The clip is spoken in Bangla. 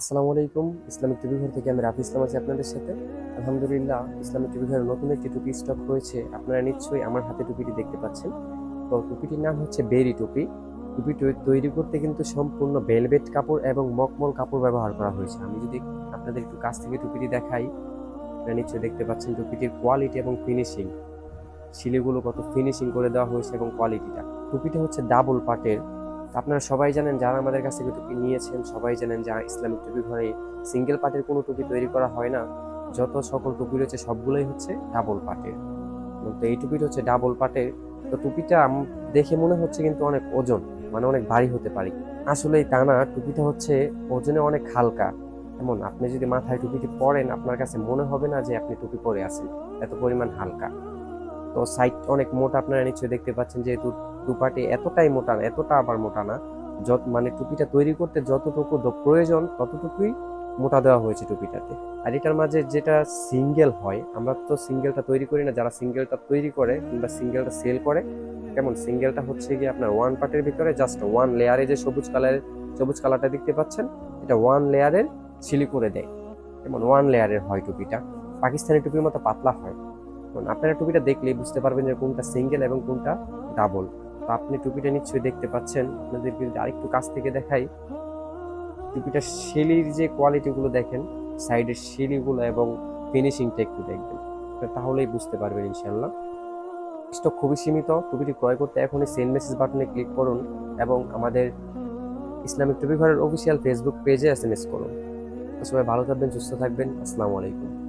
আসসালামু আলাইকুম। ইসলামিক টিভি ঘর থেকে আমি রাফি ইসলাম আছি আপনাদের সাথে। আলহামদুলিল্লাহ, ইসলামিক টিভি ঘরের নতুন একটি টুপি স্টক হয়েছে। আপনারা নিশ্চয়ই আমার হাতে টুপিটি দেখতে পাচ্ছেন। তো টুপিটির নাম হচ্ছে বেরি টুপি। টুপিটি তৈরি করতে কিন্তু সম্পূর্ণ ভেলভেট কাপড় এবং মকমল কাপড় ব্যবহার করা হয়েছে। আমি যদি আপনাদের একটু কাছ থেকে টুপিটি দেখাই, আপনারা নিশ্চয়ই দেখতে পাচ্ছেন টুপিটির কোয়ালিটি এবং ফিনিশিং শিলিগুলো কত ফিনিশিং করে দেওয়া হয়েছে এবং কোয়ালিটিটা টুপিটা হচ্ছে ডাবল পাটের আপনারা সবাই জানেন যারা আমাদের কাছ থেকে টুপি নিয়েছেন, সবাই জানেন যে ইসলামিক টুপি ঘরে সিঙ্গেল পাটের কোনো টুপি তৈরি করা হয় না, যত সকল টুপি রয়েছে সবগুলোই হচ্ছে ডাবল পাটের তো এই টুপিটা হচ্ছে ডাবল পাটের তো টুপিটা দেখে মনে হচ্ছে কিন্তু অনেক ওজন মানে অনেক ভারী হতে পারে। আসলে তা না, টুপিটা হচ্ছে ওজনে অনেক হালকা। এমন, আপনি যদি মাথায় টুপিটি পরেন, আপনার কাছে মনে হবে না যে আপনি টুপি পরে আছেন, এত পরিমাণ হালকা। তো সাইড অনেক মোটা, আপনারা নিশ্চয়ই দেখতে পাচ্ছেন যেহেতু দুপাটি এতটাই মোটা, এতটা আবার মোটা না। যত মানে টুপিটা তৈরি করতে যতটুকু প্রয়োজন ততটুকুই মোটা দেওয়া হয়েছে টুপিটাতে। আর এটার মাঝে যেটা সিঙ্গেল হয়, আমরা তো সিঙ্গেলটা তৈরি করি না, যারা সিঙ্গেলটা তৈরি করে কিংবা সিঙ্গেলটা সেল করে, কেমন? সিঙ্গেলটা হচ্ছে কি আপনার ওয়ান পার্টের ভিতরে জাস্ট ওয়ান লেয়ারে যে সবুজ কালারের সবুজ কালারটা দেখতে পাচ্ছেন, এটা ওয়ান লেয়ারের সিলি করে দেয়। যেমন ওয়ান লেয়ারের হয় টুপিটা। পাকিস্তানি টুপির মতো পাতলা হয়। এখন আপনারা টুপিটা দেখলেই বুঝতে পারবেন যে কোনটা সিঙ্গেল এবং কোনটা ডাবল। তো আপনি টুপিটা নিশ্চয়ই দেখতে পাচ্ছেন। আপনাদেরকে যদি আরেকটু কাছ থেকে দেখাই, টুপিটার শেলির যে কোয়ালিটিগুলো দেখেন, সাইডের শেলিগুলো এবং ফিনিশিংটা একটু দেখবেন। তাহলেই বুঝতে পারবেন ইনশাল্লাহ স্টক খুবই সীমিত। টুপিটি ক্রয় করতে এখনই সেন্ড মেসেজ বাটনে ক্লিক করুন এবং আমাদের ইসলামিক টুপি ঘরের অফিসিয়াল ফেসবুক পেজে এস এম এস করুন। সবাই ভালো থাকবেন, সুস্থ থাকবেন। আসসালামু আলাইকুম।